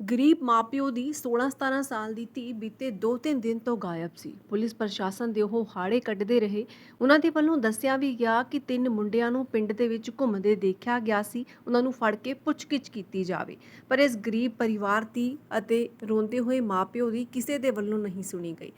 ਗਰੀਬ ਮਾਪਿਓ ਦੀ 16-17 ਸਾਲ ਦੀ ਧੀ ਬੀਤੇ 2-3 ਦਿਨ ਤੋਂ ਗਾਇਬ ਸੀ। ਪੁਲਿਸ ਪ੍ਰਸ਼ਾਸਨ ਦੇ ਉਹ ਹਾੜੇ ਕੱਢਦੇ ਰਹੇ। ਉਹਨਾਂ ਦੇ ਵੱਲੋਂ ਦੱਸਿਆ ਵੀ ਗਿਆ ਕਿ ਤਿੰਨ ਮੁੰਡਿਆਂ ਨੂੰ ਪਿੰਡ ਦੇ ਵਿੱਚ ਘੁੰਮਦੇ ਦੇਖਿਆ ਗਿਆ ਸੀ। ਉਹਨਾਂ ਨੂੰ ਫੜ ਕੇ ਪੁੱਛਗਿੱਛ ਕੀਤੀ ਜਾਵੇ। ਪਰ ਇਸ ਗਰੀਬ ਪਰਿਵਾਰ ਦੀ ਅਤੇ ਰੋਂਦੇ ਹੋਏ ਮਾਪਿਓ ਦੀ ਕਿਸੇ ਦੇ ਵੱਲੋਂ ਨਹੀਂ ਸੁਣੀ ਗਈ।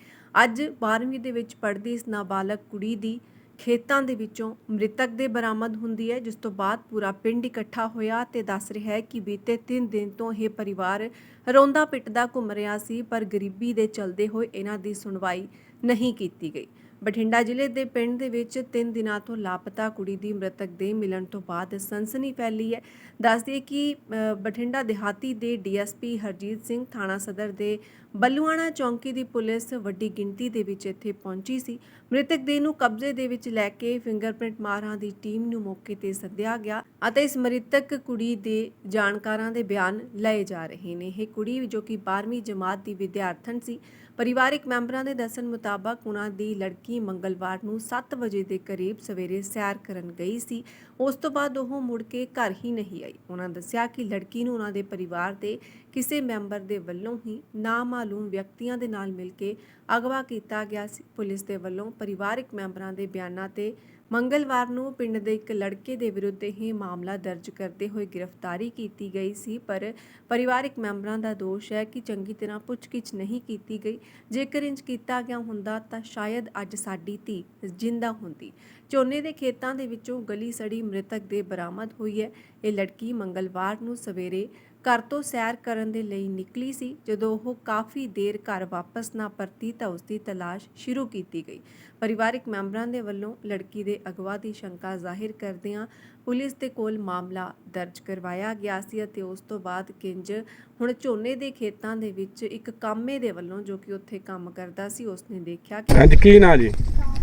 ਅੱਜ 12ਵੀਂ ਦੇ ਵਿੱਚ ਪੜ੍ਹਦੀ ਇਸ ਨਾਬਾਲਗ ਕੁੜੀ ਦੀ ਖੇਤਾਂ ਦੇ ਵਿੱਚੋਂ ਮ੍ਰਿਤਕ ਦੇ ਬਰਾਮਦ ਹੁੰਦੀ ਹੈ, ਜਿਸ ਤੋਂ ਬਾਅਦ ਪੂਰਾ ਪਿੰਡ ਇਕੱਠਾ ਹੋਇਆ ਤੇ ਦੱਸ ਰਿਹਾ ਹੈ ਕਿ ਬੀਤੇ 3 ਦਿਨ ਤੋਂ ਇਹ ਪਰਿਵਾਰ ਰੋਂਦਾ ਪਿੱਟਦਾ ਘੁੰਮ ਰਿਹਾ ਸੀ, ਪਰ ਗਰੀਬੀ ਦੇ ਚਲਦੇ ਹੋਏ ਇਹਨਾਂ ਦੀ ਸੁਣਵਾਈ ਨਹੀਂ ਕੀਤੀ ਗਈ। ਬਠਿੰਡਾ ਜ਼ਿਲ੍ਹੇ ਦੇ ਪਿੰਡ ਦੇ ਵਿੱਚ 3 ਦਿਨਾਂ ਤੋਂ ਲਾਪਤਾ ਕੁੜੀ ਦੀ ਮ੍ਰਿਤਕ ਦੇਹ ਮਿਲਣ ਤੋਂ ਬਾਅਦ ਸਨਸਨੀ ਫੈਲੀ ਹੈ। ਦੱਸਦੇ ਕਿ ਬਠਿੰਡਾ ਦਿਹਾਤੀ ਦੇ ਡੀਐਸਪੀ ਹਰਜੀਤ ਸਿੰਘ ਥਾਣਾ ਸਦਰ ਦੇ ਬੱਲੂਆਣਾ ਚੌਂਕੀ ਦੀ ਪੁਲਿਸ ਵੱਡੀ ਗਿਣਤੀ ਦੇ ਵਿੱਚ ਇੱਥੇ ਪਹੁੰਚੀ ਸੀ। ਮ੍ਰਿਤਕ ਦੇਹ ਨੂੰ ਕਬਜ਼ੇ ਦੇ ਵਿੱਚ ਲੈ ਕੇ ਫਿੰਗਰਪ੍ਰਿੰਟ ਮਾਰਾਂ ਦੀ ਟੀਮ ਨੂੰ ਮੌਕੇ ਤੇ ਸੱਦਿਆ ਗਿਆ ਅਤੇ ਇਸ ਮ੍ਰਿਤਕ ਕੁੜੀ ਦੇ ਜਾਣਕਾਰਾਂ ਦੇ ਬਿਆਨ ਲਏ ਜਾ ਰਹੇ ਨੇ। ਇਹ ਕੁੜੀ ਜੋ ਕਿ 12ਵੀਂ ਜਮਾਤ ਦੀ ਵਿਦਿਆਰਥਣ ਸੀ ਪਰਿਵਾਰਕ ਮੈਂਬਰਾਂ ਦੇ ਦੱਸਣ ਮੁਤਾਬਕ ਉਹਨਾਂ ਦੀ ਲੜਕੀ ਮੰਗਲਵਾਰ ਨੂੰ 7 ਵਜੇ ਦੇ ਕਰੀਬ ਸਵੇਰੇ ਸੈਰ ਕਰਨ ਗਈ ਸੀ। ਉਸ ਤੋਂ ਬਾਅਦ ਉਹ ਮੁੜ ਕੇ ਘਰ ਹੀ ਨਹੀਂ ਆਈ। ਉਹਨਾਂ ਦੱਸਿਆ ਕਿ ਲੜਕੀ ਨੂੰ ਉਹਨਾਂ ਦੇ ਪਰਿਵਾਰ ਦੇ ਕਿਸੇ ਮੈਂਬਰ ਦੇ ਵੱਲੋਂ ਹੀ ਨਾਮਾਲੂਮ ਵਿਅਕਤੀਆਂ ਦੇ ਨਾਲ ਮਿਲ ਕੇ ਅਗਵਾ ਕੀਤਾ ਗਿਆ ਸੀ। ਪੁਲਿਸ ਦੇ ਵੱਲੋਂ ਪਰਿਵਾਰਕ ਮੈਂਬਰਾਂ ਦੇ ਬਿਆਨਾਂ ਤੇ ਮੰਗਲਵਾਰ ਨੂੰ ਪਿੰਡ ਦੇ ਇੱਕ ਲੜਕੇ ਦੇ ਵਿਰੁੱਧ ਇਹ ਮਾਮਲਾ ਦਰਜ ਕਰਦੇ ਹੋਏ ਗ੍ਰਿਫਤਾਰੀ ਕੀਤੀ ਗਈ ਸੀ, ਪਰ ਪਰਿਵਾਰਕ ਮੈਂਬਰਾਂ ਦਾ ਦੋਸ਼ ਹੈ ਕਿ ਚੰਗੀ ਤਰ੍ਹਾਂ ਪੁੱਛਗਿੱਛ ਨਹੀਂ ਕੀਤੀ ਗਈ। ਜੇਕਰ ਇੰਜ ਕੀਤਾ ਗਿਆ ਹੁੰਦਾ ਤਾਂ ਸ਼ਾਇਦ ਅੱਜ ਸਾਡੀ ਧੀ ਜਿੰਦਾ ਹੁੰਦੀ। ਝੋਨੇ ਦੇ ਖੇਤਾਂ ਦੇ ਵਿੱਚੋਂ ਗਲੀ ਸੜੀ ਮ੍ਰਿਤਕ ਦੇ ਬਰਾਮਦ ਹੋਈ ਹੈ। ਇਹ ਲੜਕੀ ਮੰਗਲਵਾਰ ਨੂੰ ਸਵੇਰੇ ਘਰ ਤੋਂ ਸੈਰ ਕਰਨ ਦੇ ਲਈ ਨਿਕਲੀ ਸੀ। ਜਦੋਂ ਉਹ ਕਾਫੀ ਦੇਰ ਘਰ ਵਾਪਸ ਨਾ ਪਰਤੀ ਤਾਂ ਉਸ ਦੀ ਤਲਾਸ਼ ਸ਼ੁਰੂ ਕੀਤੀ ਗਈ। ਪਰਿਵਾਰਕ ਮੈਂਬਰਾਂ ਦੇ ਵੱਲੋਂ ਲੜਕੀ ਦੇ ਅਗਵਾ ਦੀ ਸ਼ੰਕਾ ਜ਼ਾਹਿਰ ਕਰਦਿਆਂ ਪੁਲਿਸ ਦੇ ਕੋਲ ਮਾਮਲਾ ਦਰਜ ਕਰਵਾਇਆ ਗਿਆ ਸੀ ਅਤੇ ਉਸ ਤੋਂ ਬਾਅਦ ਕਿੰਜ ਹੁਣ ਝੋਨੇ ਦੇ ਖੇਤਾਂ ਦੇ ਵਿੱਚ ਇੱਕ ਕਾਮੇ ਦੇ ਵੱਲੋਂ ਜੋ ਕਿ ਉੱਥੇ ਕੰਮ ਕਰਦਾ ਸੀ, ਉਸਨੇ ਦੇਖਿਆ ਕਿ ਹਾਂਜੀ, ਕੀ ਨਾਂ ਜੀ?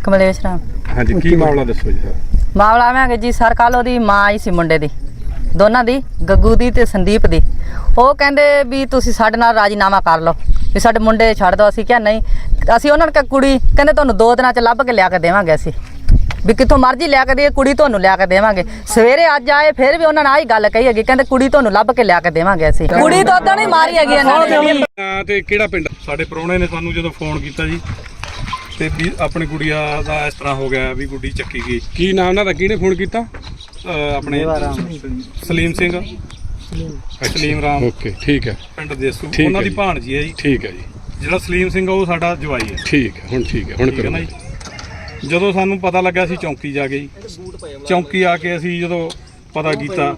ਕਮਲੇਸ਼ ਰਾਮ। ਹਾਂਜੀ ਕੀ ਮਾਮਲਾ ਦੱਸੋ ਜੀ ਸਰ? ਮਾਮਲਾ ਮੈਂ ਕਿ ਜੀ ਸਰ ਕੱਲ ਉਹਦੀ ਮਾਂ ਆਈ ਸੀ ਮੁੰਡੇ ਦੀ ਦੋਨਾਂ ਦੀ ਗੱਗੂ ਦੀ ਤੇ ਸੰਦੀਪ ਦੀ। ਉਹ ਕਹਿੰਦੇ ਵੀ ਤੁਸੀਂ ਸਾਡੇ ਨਾਲ ਰਾਜੀਨਾਮਾ ਕਰ ਲਓ ਵੀ ਸਾਡੇ ਮੁੰਡੇ ਛੱਡ ਦਿਓ ਅਸੀਂ ਕਿਹਾ ਨਹੀਂ ਅਸੀਂ ਉਹਨਾਂ ਨੂੰ ਕਿਹਾ ਕੁੜੀ ਕਹਿੰਦੇ ਤੁਹਾਨੂੰ ਦੋ ਦਿਨਾਂ ਚ ਲੱਭ ਕੇ ਲਿਆ ਕੇ ਦੇਵਾਂਗੇ ਅਸੀਂ। ਵੀ ਕਿੱਥੋਂ ਮਰਜ਼ੀ ਲਿਆ ਕੇ ਦੇ ਕੁੜੀ ਤੁਹਾਨੂੰ ਲਿਆ ਕੇ ਦੇਵਾਂਗੇ। ਸਵੇਰੇ ਅੱਜ ਆਏ ਫਿਰ ਵੀ ਉਹਨਾਂ ਨੇ ਆਹੀ ਗੱਲ ਕਹੀ ਹੈਗੀ ਕਹਿੰਦੇ ਕੁੜੀ ਤੁਹਾਨੂੰ ਲੱਭ ਕੇ ਲਿਆ ਕੇ ਦੇਵਾਂਗੇ ਅਸੀਂ। ਕੁੜੀ ਤਾਂ ਉਦੋਂ ਨਹੀਂ ਮਾਰੀ ਹੈਗੀ ਇਹਨਾਂ ਨੇ ਨਾਂ। ਤੇ ਕਿਹੜਾ ਪਿੰਡ? ਸਾਡੇ ਪ੍ਰਾਹੁਣੇ ਨੇ ਸਾਨੂੰ ਜਦੋਂ ਫੋਨ ਕੀਤਾ ਜੀ ਤੇ ਵੀ ਆਪਣੀ ਗੁੜੀਆ ਦਾ ਇਸ ਤਰ੍ਹਾਂ ਹੋ ਗਿਆ ਵੀ ਗੁੱਡੀ ਚੱਕੀ ਗਈ। ਕੀ ਨਾਮ ਉਹਨਾਂ ਦਾ? ਕਿਹਨੇ ਫੋਨ ਕੀਤਾ? ਅਹ ਆਪਣੇ ਸਲੀਮ ਸਿੰਘ। ਸਲੀਮ। ਰਾਮ। ਓਕੇ ਠੀਕ ਹੈ। ਪਿੰਡ ਦੇਸੂ ਠੀਕ ਉਹਨਾਂ ਦੀ ਜੀ। ਭਾਣਜੀ ਹੈ ਜੀ। ਠੀਕ ਹੈ ਜੀ। ਜਿਹੜਾ ਸਲੀਮ ਸਿੰਘ ਆ ਉਹ ਸਾਡਾ ਜਵਾਈ ਹੈ। ਠੀਕ ਹੈ ਹੁਣ ਠੀਕ ਹੈ ਹੁਣ ਠੀਕ ਹੈ ਕਰੋ। ਨਾ ਜੀ। ਜਦੋਂ ਸਾਨੂੰ ਪਤਾ ਲੱਗਾ ਸੀ ਚੌਂਕੀ ਜਾ ਕੇ ਜੀ। ਚੌਂਕੀ ਆ ਕੇ ਅਸੀਂ ਜਦੋਂ ਪਤਾ ਕੀਤਾ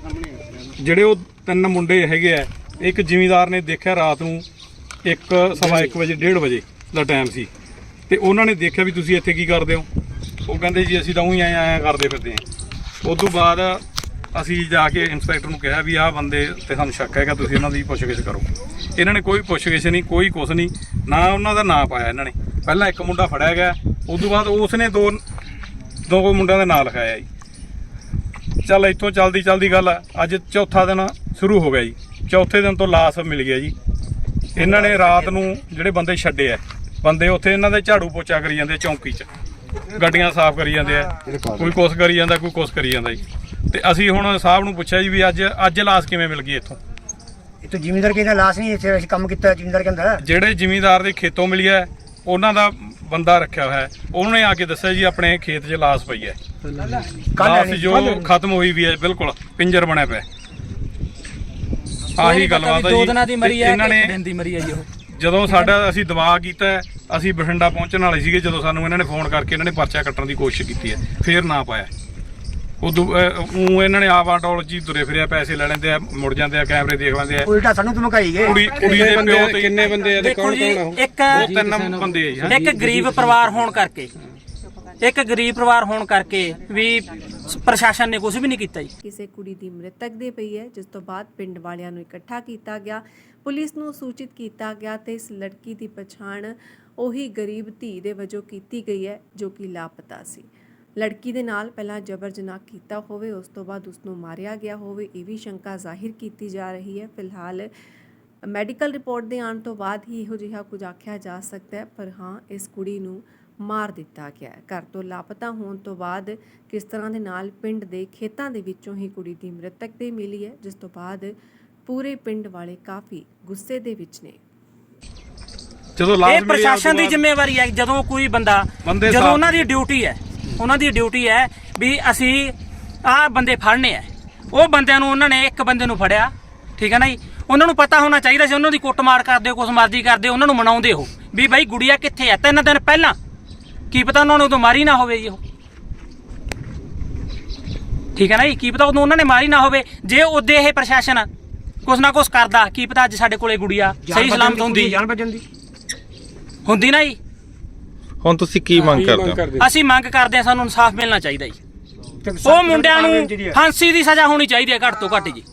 ਜਿਹੜੇ ਉਹ ਤਿੰਨ ਮੁੰਡੇ ਹੈਗੇ ਆ ਇੱਕ ਜ਼ਿਮੀਂਦਾਰ ਨੇ ਦੇਖਿਆ ਰਾਤ ਨੂੰ 1 ਸਵਾ 1 ਵਜੇ 1:30 ਵਜੇ ਦਾ ਟਾਈਮ ਸੀ। ਤੇ ਉਹਨਾਂ ਨੇ ਦੇਖਿਆ ਵੀ ਤੁਸੀਂ ਇੱਥੇ ਕੀ ਕਰਦੇ ਹੋ। ਉਹ ਕਹਿੰਦੇ ਜੀ ਅਸੀਂ ਤਾਂ ਉਹੀ ਆਏ ਆਏ ਕਰਦੇ ਫਿਰਦੇ ਹਾਂ। ਉਸ ਤੋਂ ਬਾਅਦ ਅਸੀਂ ਜਾ ਕੇ ਇੰਸਪੈਕਟਰ ਨੂੰ ਕਿਹਾ ਵੀ ਆਹ ਬੰਦੇ ਤੇ ਸਾਨੂੰ ਸ਼ੱਕ ਹੈਗਾ ਤੁਸੀਂ ਇਹਨਾਂ ਦੀ ਪੁੱਛਗਿੱਛ ਕਰੋ। ਇਹਨਾਂ ਨੇ ਕੋਈ ਪੁੱਛਗਿੱਛ ਨਹੀਂ ਕੋਈ ਕੁਛ ਨਹੀਂ ਨਾ ਉਹਨਾਂ ਦਾ ਨਾਂ ਪਾਇਆ ਇਹਨਾਂ ਨੇ। ਪਹਿਲਾਂ ਇੱਕ ਮੁੰਡਾ ਫੜਿਆ ਗਿਆ ਉਸ ਤੋਂ ਬਾਅਦ ਉਸ ਨੇ ਦੋ ਦੋ ਮੁੰਡਿਆਂ ਦਾ ਨਾਂ ਲਿਖਾਇਆ ਜੀ। ਚੱਲ ਇੱਥੋਂ ਚਲਦੀ ਚਲਦੀ ਗੱਲ ਆ, ਅੱਜ ਚੌਥਾ ਦਿਨ ਸ਼ੁਰੂ ਹੋ ਗਿਆ ਜੀ। ਚੌਥੇ ਦਿਨ ਤੋਂ ਲਾਸ ਮਿਲ ਗਿਆ ਜੀ। ਇਹਨਾਂ ਨੇ ਰਾਤ ਨੂੰ ਜਿਹੜੇ ਬੰਦੇ ਛੱਡੇ ਆ ਬੰਦੇ ਉੱਥੇ ਇਹਨਾਂ ਦੇ ਝਾੜੂ ਪੋਚਾ ਕਰੀ ਜਾਂਦੇ ਚੌਂਕੀ 'ਚ। ਗੱਡੀਆਂ ਸਾਫ਼ ਕਰੀ ਜਾਂਦੇ ਆ। ਕੋਈ ਕੁਛ ਕਰੀ ਜਾਂਦਾ ਕੋਈ ਕੁਛ ਕਰੀ ਜਾਂਦਾ ਜੀ। ਤੇ ਅਸੀਂ ਹੁਣ ਸਾਹਿਬ ਨੂੰ ਪੁੱਛਿਆ ਜੀ ਵੀ ਅੱਜ ਅੱਜ ਲਾਸ ਕਿਵੇਂ ਮਿਲ ਗਈ ਇੱਥੋਂ? ਤਾਂ ਜ਼ਿਮੀਂਦਾਰ ਕਹਿੰਦਾ ਲਾਸ਼ ਨਹੀਂ ਇੱਥੇ ਅਸੀਂ ਕੰਮ ਕੀਤਾ ਜ਼ਿਮੀਂਦਾਰ ਕਹਿੰਦਾ। ਜਿਹੜੇ ਜ਼ਿਮੀਂਦਾਰ ਦੇ ਖੇਤੋਂ ਮਿਲੀ ਹੈ ਉਹਨਾਂ ਦਾ ਬੰਦਾ ਰੱਖਿਆ ਹੋਇਆ ਹੈ। ਉਹਨੇ ਆ ਕੇ ਦੱਸਿਆ ਜੀ ਆਪਣੇ ਖੇਤ 'ਚ ਲਾਸ ਪਈ ਹੈ। ਲਾਸ ਜੋ। ਖਤਮ ਹੋਈ ਵੀ ਹੈ ਬਿਲਕੁਲ ਪਿੰਜਰ ਬਣਿਆ ਪਿਆ ਆਹੀ ਗੱਲਬਾਤ ਹੈ ਜੀ। ਦੋ ਦਿਨਾਂ ਦੀ ਮਰੀ ਤੇ ਹੈ ਇਹਨਾਂ ਨੇ ਦਿਨ ਦੀ ਮਰੀ ਹੈ ਜੀ ਉਹ। ਜਦੋਂ ਸਾਡਾ ਅਸੀਂ ਦਵਾ ਕੀਤਾ ਅਸੀਂ ਬਠਿੰਡਾ ਪਹੁੰਚਣ ਵਾਲੇ ਸੀਗੇ ਜਦੋਂ ਸਾਨੂੰ ਇਹਨਾਂ ਨੇ ਫੋਨ ਕਰਕੇ ਇਹਨਾਂ ਨੇ ਪਰਚਾ ਕੱਟਣ ਦੀ ਕੋਸ਼ਿਸ਼ ਕੀਤੀ ਹੈ ਫੇਰ ਨਾ ਪਾਇਆ ਉਦੋਂ ਉਹ ਇਹਨਾਂ ਨੇ ਆਵਾਟੋਲੋਜੀ ਤੁਰੇ ਫਿਰਿਆ ਪੈਸੇ ਲੈ ਲੈਂਦੇ ਆ ਮੁੜ ਜਾਂਦੇ ਆ ਕੈਮਰੇ ਦੇਖ ਲੈਂਦੇ ਆ ਉਲਟਾ ਸਾਨੂੰ ਧਮਕਾਈ ਗਏ ਕੁੜੀ ਕੁੜੀ ਦੇ ਪਿਓ ਤੇ ਕਿੰਨੇ ਬੰਦੇ ਆ ਤੇ ਦੇਖੋ ਕੌਣ ਜੀ ਕੌਣ ਆ ਉਹ? ਇੱਕ ਉਹ ਤਿੰਨ ਬੰਦੇ ਆ ਜੀ ਹਾਂ। ਇੱਕ ਗਰੀਬ ਪਰਿਵਾਰ ਹੋਣ ਕਰਕੇ ਇੱਕ ਗਰੀਬ ਪਰਿਵਾਰ ਹੋਣ ਕਰਕੇ ਵੀ ਪ੍ਰਸ਼ਾਸਨ ਨੇ ਕੁਝ ਵੀ ਨਹੀਂ ਕੀਤਾ ਜੀ। ਕਿਸੇ ਕੁੜੀ ਦੀ ਮ੍ਰਿਤਕ ਦੇ ਪਈ ਹੈ, ਜਿਸ ਤੋਂ ਬਾਅਦ ਪਿੰਡ ਵਾਲਿਆਂ ਨੂੰ ਇਕੱਠਾ ਕੀਤਾ ਗਿਆ, ਪੁਲਿਸ ਨੂੰ ਸੂਚਿਤ ਕੀਤਾ ਗਿਆ ਤੇ ਇਸ ਲੜਕੀ ਦੀ ਪਛਾਣ ਉਹੀ ਗਰੀਬ ਧੀ ਦੇ ਵਜੋਂ ਕੀਤੀ ਗਈ ਹੈ, ਜੋ ਕਿ ਲਾਪਤਾ ਸੀ। ਲੜਕੀ ਦੇ ਨਾਲ ਪਹਿਲਾਂ ਜਬਰ ਜਨਾਹ ਕੀਤਾ ਹੋਵੇ, ਉਸ ਤੋਂ ਬਾਅਦ ਉਸ ਨੂੰ ਮਾਰਿਆ ਗਿਆ ਹੋਵੇ, ਇਹ ਵੀ ਸ਼ੰਕਾ ਜ਼ਾਹਿਰ ਕੀਤੀ ਜਾ ਰਹੀ ਹੈ। ਫਿਲਹਾਲ ਮੈਡੀਕਲ ਰਿਪੋਰਟ ਦੇ ਆਉਣ ਤੋਂ ਬਾਅਦ ਹੀ ਇਹੋ ਜਿਹਾ ਕੁਝ ਆਖਿਆ ਜਾ ਸਕਦਾ ਹੈ, ਪਰ ਹਾਂ, ਇਸ ਕੁੜੀ ਨੂੰ ਮਾਰ ਦਿੱਤਾ ਗਿਆ ਹੈ। ਘਰ ਤੋਂ ਲਾਪਤਾ ਹੋਣ ਤੋਂ ਬਾਅਦ ਕਿਸ ਤਰ੍ਹਾਂ ਦੇ ਨਾਲ ਪਿੰਡ ਦੇ ਖੇਤਾਂ ਦੇ ਵਿੱਚੋਂ ਹੀ ਕੁੜੀ ਦੀ ਮ੍ਰਿਤਕ ਦੇ ਮਿਲੀ ਹੈ ਜਿਸ ਤੋਂ ਬਾਅਦ ਪੂਰੇ ਪਿੰਡ ਵਾਲੇ ਕਾਫੀ ਗੁੱਸੇ ਦੇ ਵਿੱਚ ਨੇ। ਜਦੋਂ ਇਹ ਲਾਸ਼ ਮਿਲੀ ਆ, ਪ੍ਰਸ਼ਾਸਨ ਦੀ ਜ਼ਿੰਮੇਵਾਰੀ ਹੈ ਜਦੋਂ ਕੋਈ ਬੰਦਾ ਬੰਦੇ ਜਦੋਂ ਸਾਫ਼- ਉਹਨਾਂ ਦੀ ਡਿਊਟੀ ਹੈ ਉਹਨਾਂ ਦੀ ਡਿਊਟੀ ਹੈ ਵੀ ਅਸੀਂ ਆਹ ਬੰਦੇ ਫੜਨੇ ਆ ਉਹ ਬੰਦਿਆਂ ਨੂੰ ਉਹਨਾਂ ਨੇ ਇੱਕ ਬੰਦੇ ਨੂੰ ਫੜਿਆ ਠੀਕ ਹੈ ਨਾ ਜੀ? ਉਹਨਾਂ ਨੂੰ ਪਤਾ ਹੋਣਾ ਚਾਹੀਦਾ ਸੀ ਉਹਨਾਂ ਦੀ ਕੁੱਟਮਾਰ ਕਰਦੇ ਹੋ ਕੁਛ ਮਰਜ਼ੀ ਕਰਦੇ ਹੋ, ਉਹਨਾਂ ਨੂੰ ਮਨਾਉਂਦੇ ਹੋ ਵੀ ਬਾਈ ਗੁੜੀਆ ਕਿੱਥੇ ਹੈ? ਤਿੰਨ ਦਿਨ ਪਹਿਲਾਂ ਕੀ ਪਤਾ ਉਹਨਾਂ ਨੂੰ ਉਦੋਂ ਮਾਰੀ ਨਾ ਹੋਵੇ ਜੀ ਉਹ। ਠੀਕ ਹੈ ਨਾ ਜੀ? ਕੀ ਪਤਾ ਉਦੋਂ ਉਹਨਾਂ ਨੇ ਮਾਰੀ ਨਾ ਹੋਵੇ ਜੇ ਉਹਦੇ ਇਹ ਪ੍ਰਸ਼ਾਸਨ ਕੁਛ ਨਾ ਕੁਛ ਕਰਦਾ ਕੀ ਪਤਾ ਅੱਜ ਸਾਡੇ ਕੋਲੇ ਗੁੜੀਆ ਸਹੀ ਸਲਾਮਤ ਹੁੰਦੀ ਜਾਨ ਬਚਣ ਦੀ। ਹੁੰਦੀ ਨਾ ਜੀ? ਹੁਣ ਤੁਸੀਂ ਕੀ ਮੰਗ ਕਰਦੇ ਹੋ? ਅਸੀਂ ਮੰਗ ਕਰਦੇ ਹਾਂ ਸਾਨੂੰ ਇਨਸਾਫ ਮਿਲਣਾ ਚਾਹੀਦਾ ਜੀ। ਉਹ ਮੁੰਡਿਆਂ ਨੂੰ। ਫਾਂਸੀ ਦੀ ਸਜ਼ਾ ਹੋਣੀ ਚਾਹੀਦੀ ਹੈ ਘੱਟ ਤੋਂ ਘੱਟ ਜੀ।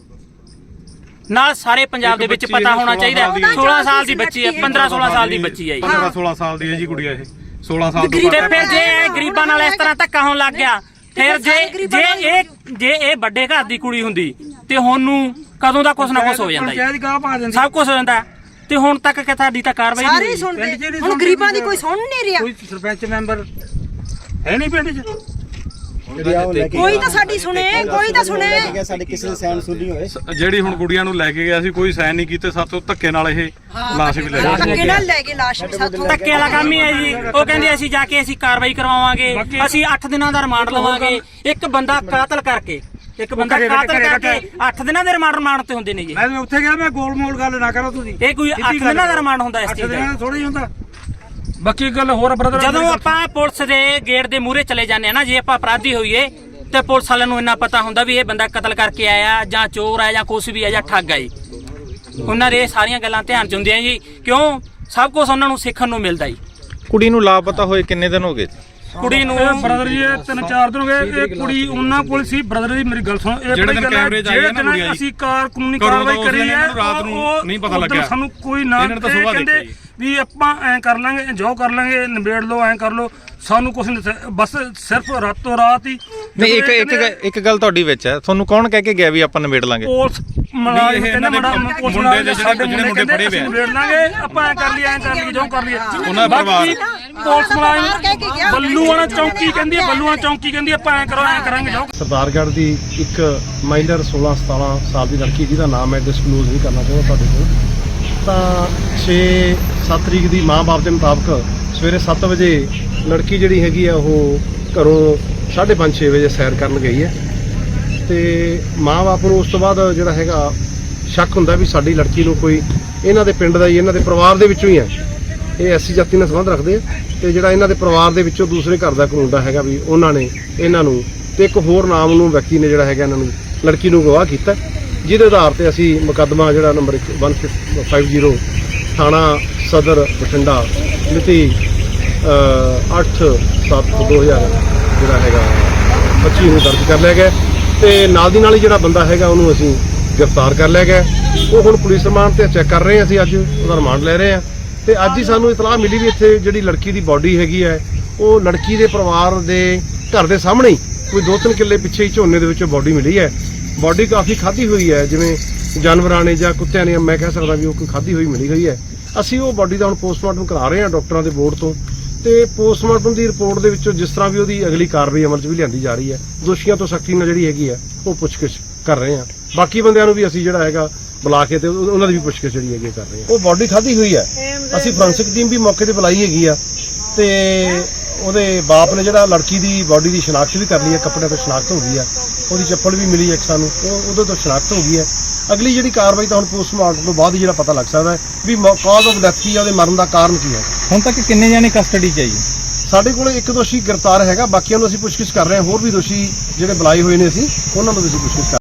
ਨਾਲ ਸਾਰੇ ਪੰਜਾਬ ਦੇ ਵਿੱਚ ਪਤਾ ਹੋਣਾ 16 ਚਾਹੀਦਾ ਸਾਲ ਦੀ 16 ਸਾਲ ਦੀ ਬੱਚੀ ਹੈ 15 16 ਸਾਲ ਦੀ ਬੱਚੀ ਹੈ ਜੀ। 15 16 ਸਾਲ ਦੀ ਹੈ ਜੀ ਗੁੜੀਆ ਇਹ। 16 ਸਾਲ ਤੋਂ ਤੇ ਘੱਟ ਫਿਰ ਜੇ ਇਹ ਗਰੀਬਾਂ ਨਾਲ ਇਸ ਤਰ੍ਹਾਂ ਧੱਕਾ ਹੋਣ ਲੱਗ ਗਿਆ ਫਿਰ ਜੇ ਜੇ ਇਹ ਜੇ ਇਹ ਵੱਡੇ ਘਰ ਦੀ ਕੁੜੀ ਹੁੰਦੀ ਤੇ ਹੁਣ ਨੂੰ ਕਦੋਂ ਦਾ ਕੁਛ ਨਾ ਕੁਛ ਹੋ ਜਾਂਦਾ ਜੀ। ਪੰਚਾਇਤ ਗਾਹ ਪਾ ਦਿੰਦੀ। ਸਭ ਕੁਝ ਹੋ ਜਾਂਦਾ। ਤੇ ਹੁਣ ਤੱਕ ਕਿ ਤੁਹਾਡੀ ਤਾਂ ਕਾਰਵਾਈ ਨਹੀਂ ਹੀ ਹੋਈ। ਸੁਣਦੇ। ਹੁਣ ਗਰੀਬਾਂ ਦੀ ਕੋਈ ਸੁਣ ਨਹੀਂ ਰਿਹਾ। ਕੋਈ ਸਰਪੰਚ ਮੈਂਬਰ ਹੈ ਨਹੀਂ ਪਿੰਡ 'ਚ? ਕੋਈ ਤਾਂ ਸਾਡੀ ਸੁਣੇ ਕੋਈ ਤਾਂ ਸੁਣੇ। ਸਾਡੇ ਕਿਸੇ ਦੇ ਸੈਨ ਸੁਣੀ ਹੋਏ। ਜਿਹੜੀ ਹੁਣ ਗੁੜੀਆਂ ਨੂੰ ਲੈ ਕੇ ਗਿਆ ਸੀ ਕੋਈ ਸਾਈਨ ਨਹੀਂ ਕੀਤੇ ਸਾਥੋਂ ਧੱਕੇ ਨਾਲ ਇਹ ਲਾਸ਼ ਵੀ ਲੈ ਗਏ। ਧੱਕੇ ਨਾਲ ਲੈ ਕੇ ਲਾਸ਼ ਵੀ ਸਾਥੋਂ ਧੱਕੇ ਵਾਲਾ ਕੰਮ ਹੀ ਹੈ ਜੀ। ਉਹ ਕਹਿੰਦੇ ਅਸੀਂ ਜਾ ਕੇ ਅਸੀਂ ਕਾਰਵਾਈ ਕਰਵਾਵਾਂਗੇ। ਅਸੀਂ 8 ਦਿਨਾਂ ਦਾ ਰਿਮਾਂਡ ਲਵਾਂਗੇ। ਇੱਕ ਬੰਦਾ ਕਾਤਲ ਕਰਕੇ ਇੱਕ ਬੰਦਾ ਕਾਤਲ ਕਰਕੇ 8 ਦਿਨਾਂ ਦੇ ਰਿਮਾਂਡ ਰਿਮਾਂਡ ਤੇ ਹੁੰਦੇ ਨੇ ਜੀ। ਮੈਂ ਉੱਥੇ ਗਿਆ ਮੈਂ ਗੋਲ ਮੋਲ ਗੱਲ ਨਾ ਕਰੋ ਤੁਸੀਂ। ਇਹ ਕੋਈ 8 ਦਿਨਾਂ ਦਾ ਰਿਮਾਂਡ ਹੁੰਦਾ ਇਸ ਚੀਜ਼ ਦਿਨਾਂ ਦਾ ਦਾ ਥੋੜਾ ਹੀ ਹੁੰਦਾ। ਬਾਕੀ ਗੱਲ ਹੋਰ ਬ੍ਰਦਰ ਜਦੋਂ ਆਪਾਂ ਪੁਲਿਸ ਦੇ ਗੇਟ ਦੇ ਮੂਹਰੇ ਚਲੇ ਜਾਂਦੇ ਆ ਨਾ ਜੇ ਆਪਾਂ ਅਪਰਾਧੀ ਹੋਈਏ ਤੇ ਪੁਲਿਸ ਵਾਲਿਆਂ ਨੂੰ ਇੰਨਾ ਪਤਾ ਹੁੰਦਾ ਵੀ ਇਹ ਬੰਦਾ ਕਤਲ ਕਰਕੇ ਆਇਆ ਜਾਂ ਚੋਰ ਆ ਜਾਂ ਕੁਛ ਵੀ ਆ ਜਾਂ ਠੱਗ ਆ ਜੀ। ਉਹਨਾਂ ਦੇ ਇਹ ਸਾਰੀਆਂ ਗੱਲਾਂ ਧਿਆਨ ਚ ਹੁੰਦੀਆਂ ਜੀ। ਕਿਉਂ? ਸਭ ਕੁਝ ਉਹਨਾਂ ਨੂੰ ਸਿੱਖਣ ਨੂੰ ਮਿਲਦਾ ਜੀ। ਕੁੜੀ ਨੂੰ ਲਾਪਤਾ ਹੋਏ ਕਿੰਨੇ ਦਿਨ ਹੋ ਗਏ? ਕੁੜੀ ਨੂੰ ਬ੍ਰਦਰ ਜੀ ਇਹ ਤਿੰਨ ਚਾਰ ਦਿਨ ਹੋ ਗਏ। ਇਹ ਕੁੜੀ ਉਹਨਾਂ ਕੋਲ ਸੀ। ਬ੍ਰਦਰ ਜੀ ਮੇਰੀ ਗੱਲ ਸੁਣੋ। ਇਹ ਜਿਹੜੇ ਬੜੀ ਦਿਨ ਗੱਲ ਹੈ, ਕੈਮਰੇ 'ਚ ਆਈ ਨਾ ਕੁੜੀ। ਅਸੀਂ ਕਾਰ ਕਾਨੂੰਨੀ ਕਾਰਵਾਈ ਕਰੀ ਹੈ ਰਾਤ ਨੂੰ ਨਹੀਂ ਪਤਾ ਲੱਗਿਆ। ਸਾਨੂੰ ਕੋਈ ਨਾ ਕਹਿੰਦੇ। ਵੀ ਆਪਾਂ ਐਂ ਕਰ ਲਾਂਗੇ ਜੋ ਕਰ ਲਾਂਗੇ ਨਿਬੇੜ ਲਓ ਐਂ ਕਰ ਲਓ ਸਾਨੂੰ ਕੁਝ ਨਹੀਂ। ਬਸ ਸਿਰਫ ਰਾਤੋਂ ਰਾਤ ਹੀ ਨਹੀਂ ਇੱਕ ਇੱਕ ਇੱਕ ਗੱਲ ਤੁਹਾਡੀ ਵਿੱਚ ਹੈ ਤੁਹਾਨੂੰ ਕੌਣ ਕਹਿ ਕੇ ਗਿਆ ਵੀ ਆਪਾਂ ਨਿਬੇੜ ਲਾਂਗੇ ਪੁਲਿਸ ਮਲਾਜ਼ਮ ਇਹ ਕਹਿੰਦੇ ਮੜਾ ਮੁੰਡੇ ਦੇ ਸਾਡੇ ਜਿਹੜੇ ਮੁੰਡੇ ਫੜੇ ਹੋਏ ਆ। ਨਿਬੇੜ ਲਾਂਗੇ ਆਪਾਂ ਐਂ ਕਰ ਲਈ ਐਂ ਕਰ ਲਈ ਜੋ ਕਰ ਲਈ ਉਹਨਾਂ ਦਾ ਬਾਕੀ ਪਰਿਵਾਰ ਪੁਲਿਸ ਬਾਹਰ ਕਹਿ ਕੇ ਗਿਆ। ਮੁਲਾਜ਼ਮ ਬੱਲੂ ਵਾਲਾ ਚੌਂਕੀ ਕਹਿੰਦੀ ਹੈ ਬੱਲੂ ਵਾਲਾ ਚੌਂਕੀ ਕਹਿੰਦੀ ਹੈ, ਆਪਾਂ ਐਂ ਕਰੋ ਐਂ ਕਰਾਂਗੇ ਜੋ ਸਰਦਾਰਗੜ੍ਹ ਦੀ ਇੱਕ ਮਾਈਨਰ 16 17 ਸਾਲ ਦੀ ਲੜਕੀ ਜਿਹਦਾ ਨਾਮ ਹੈ ਡਿਸਕਲੋਜ਼ ਨਹੀਂ ਕਰਨਾ ਚਾਹੁੰਦਾ ਤੁਹਾਡੇ ਕੋਲ ਤਾਂ 6 7 ਤਰੀਕ ਦੀ ਮਾਂ-ਬਾਪ ਦੇ ਮੁਤਾਬਕ ਸਵੇਰੇ 7 ਵਜੇ ਲੜਕੀ ਜਿਹੜੀ ਹੈਗੀ ਆ ਉਹ ਘਰੋਂ 5:30 6 ਵਜੇ ਸੈਰ ਕਰਨ ਗਈ ਹੈ। ਤੇ ਮਾਂ-ਬਾਪ ਨੂੰ ਉਸ ਤੋਂ ਬਾਅਦ ਜਿਹੜਾ ਹੈਗਾ ਸ਼ੱਕ ਹੁੰਦਾ ਵੀ ਸਾਡੀ ਲੜਕੀ ਨੂੰ ਕੋਈ ਇਹਨਾਂ ਦੇ ਪਿੰਡ ਦਾ ਹੀ, ਇਹਨਾਂ ਦੇ ਪਰਿਵਾਰ ਦੇ ਵਿੱਚੋਂ ਹੀ ਹੈ ਇਹ ਐਸੀ ਜਾਤੀ ਨਾਲ ਸੰਬੰਧ ਰੱਖਦੇ ਆ ਤੇ ਜਿਹੜਾ ਇਹਨਾਂ ਦੇ ਪਰਿਵਾਰ ਦੇ ਵਿੱਚੋਂ ਦੂਸਰੇ ਘਰ ਦਾ ਕੋਈ ਮੁੰਡਾ ਹੈਗਾ ਵੀ ਉਹਨਾਂ ਨੇ ਇਹਨਾਂ ਨੂੰ ਤੇ ਇੱਕ ਹੋਰ ਨਾਮ ਨੂੰ ਵਿਅਕਤੀ ਨੇ ਜਿਹੜਾ ਹੈਗਾ ਇਹਨਾਂ ਨੂੰ ਲੜਕੀ ਨੂੰ ਗਵਾਹ ਕੀਤਾ। ਜਿਹਦੇ ਆਧਾਰ ਤੇ ਅਸੀਂ ਮੁਕੱਦਮਾ ਜਿਹੜਾ ਨੰਬਰ 150 ਥਾਣਾ ਸਦਰ, ਬਠਿੰਡਾ, ਮਿਤੀ 8/7/2000 ਜਿਹੜਾ ਹੈਗਾ 25 ਨੂੰ ਦਰਜ ਕਰ ਲਿਆ ਗਿਆ ਤੇ ਨਾਲ ਦੀ ਨਾਲ ਹੀ ਜਿਹੜਾ ਬੰਦਾ ਹੈਗਾ, ਉਹਨੂੰ ਅਸੀਂ ਗ੍ਰਿਫਤਾਰ ਕਰ ਲਿਆ ਗਿਆ ਉਹ ਹੁਣ ਪੁਲਿਸ ਰਿਮਾਂਡ ਤੇ ਚੈੱਕ ਕਰ ਰਹੇ ਹਾਂ, ਅਸੀਂ ਅੱਜ ਉਹਦਾ ਰਿਮਾਂਡ ਲੈ ਰਹੇ ਹਾਂ। ਤੇ ਅੱਜ ਹੀ ਸਾਨੂੰ ਇਤਲਾਹ ਮਿਲੀ ਵੀ ਇੱਥੇ ਜਿਹੜੀ ਲੜਕੀ ਦੀ ਬਾਡੀ ਹੈਗੀ ਹੈ, ਉਹ ਲੜਕੀ ਦੇ ਪਰਿਵਾਰ ਦੇ ਘਰ ਦੇ ਸਾਹਮਣੇ ਹੀ ਕੋਈ 2-3 ਕਿੱਲੇ ਪਿੱਛੇ ਹੀ ਝੋਨੇ ਦੇ ਵਿੱਚੋਂ ਬਾਡੀ ਮਿਲੀ ਹੈ। ਬਾਡੀ ਕਾਫੀ ਖਾਧੀ ਹੋਈ ਹੈ ਜਿਵੇਂ ਜਾਨਵਰਾਂ ਨੇ ਜਾਂ ਕੁੱਤਿਆਂ ਨੇ ਮੈਂ ਕਹਿ ਸਕਦਾ ਵੀ ਉਹ ਕੋਈ ਖਾਧੀ ਹੋਈ ਮਿਲੀ ਹੋਈ ਹੈ। ਅਸੀਂ ਉਹ ਬਾਡੀ ਦਾ ਹੁਣ ਪੋਸਟਮਾਰਟਮ ਕਰਾ ਰਹੇ ਹਾਂ ਡਾਕਟਰਾਂ ਦੇ ਬੋਰਡ ਤੋਂ। ਤੇ ਪੋਸਟਮਾਰਟਮ ਦੀ ਰਿਪੋਰਟ ਦੇ ਵਿੱਚੋਂ ਜਿਸ ਤਰ੍ਹਾਂ ਵੀ ਉਹਦੀ ਅਗਲੀ ਕਾਰਵਾਈ ਅਮਲ 'ਚ ਵੀ ਲਿਆਂਦੀ ਜਾ ਰਹੀ ਹੈ ਦੋਸ਼ੀਆਂ ਤੋਂ ਸਖਤੀ ਨਾਲ ਜਿਹੜੀ ਹੈਗੀ ਹੈ ਉਹ ਪੁੱਛਗਿੱਛ ਕਰ ਰਹੇ ਹਾਂ। ਬਾਕੀ ਬੰਦਿਆਂ ਨੂੰ ਵੀ ਅਸੀਂ ਜਿਹੜਾ ਹੈਗਾ ਬੁਲਾ ਕੇ ਤੇ ਉਹ- ਉਹਨਾਂ ਦੀ ਵੀ ਪੁੱਛਗਿੱਛ ਜਿਹੜੀ ਹੈਗੀ ਹੈ ਕਰ ਰਹੇ ਹਾਂ। ਉਹ ਬਾਡੀ ਖਾਧੀ ਹੋਈ ਹੈ। ਅਸੀਂ ਫੋਰੈਂਸਿਕ ਟੀਮ ਵੀ ਮੌਕੇ ਤੇ ਬੁਲਾਈ ਹੈਗੀ ਆ ਤੇ ਉਹਦੇ ਬਾਪ ਨੇ ਜਿਹੜਾ ਲੜਕੀ ਦੀ ਬਾਡੀ ਦੀ ਸ਼ਨਾਖਤ ਵੀ ਕਰ ਲਈ ਹੈ ਕੱਪੜਿਆਂ ਤੋਂ ਸ਼ਨਾਖਤ ਹੋ ਗਈ ਹੈ ਉਹਦੀ ਚੱਪਲ ਵੀ ਮਿਲੀ ਇੱਕ ਸਾਨੂੰ। ਉਹ ਉਹਦੇ ਤੋਂ ਸ਼ਨਾਖਤ ਹੋ ਗਈ ਹੈ। ਅਗਲੀ ਜਿਹੜੀ ਕਾਰਵਾਈ ਤਾਂ ਹੁਣ ਪੋਸਟਮਾਰਟਮ ਤੋਂ ਬਾਅਦ ਹੀ ਜਿਹੜਾ ਪਤਾ ਲੱਗ ਸਕਦਾ ਹੈ ਵੀ ਕਾਜ਼ ਆਫ ਡੈਥ ਕੀ ਹੈ ਉਹਦੇ ਮਰਨ ਦਾ ਕਾਰਨ ਕੀ ਹੈ। ਹੁਣ ਤੱਕ ਕਿੰਨੇ ਜਾਣੇ ਕਸਟਡੀ ਚ ਆਈ ਸਾਡੇ ਕੋਲ ਇੱਕ ਦੋਸ਼ੀ ਗ੍ਰਿਫਤਾਰ ਹੈਗਾ ਬਾਕੀਆਂ ਨੂੰ ਅਸੀਂ ਪੁੱਛਗਿੱਛ ਕਰ ਰਹੇ ਹਾਂ। ਹੋਰ ਵੀ ਦੋਸ਼ੀ ਜਿਹੜੇ ਬੁਲਾਏ ਹੋਏ ਨੇ ਅਸੀਂ ਉਹਨਾਂ ਨੂੰ ਵੀ ਅਸੀਂ ਪੁੱਛਗਿੱਛ ਕਰ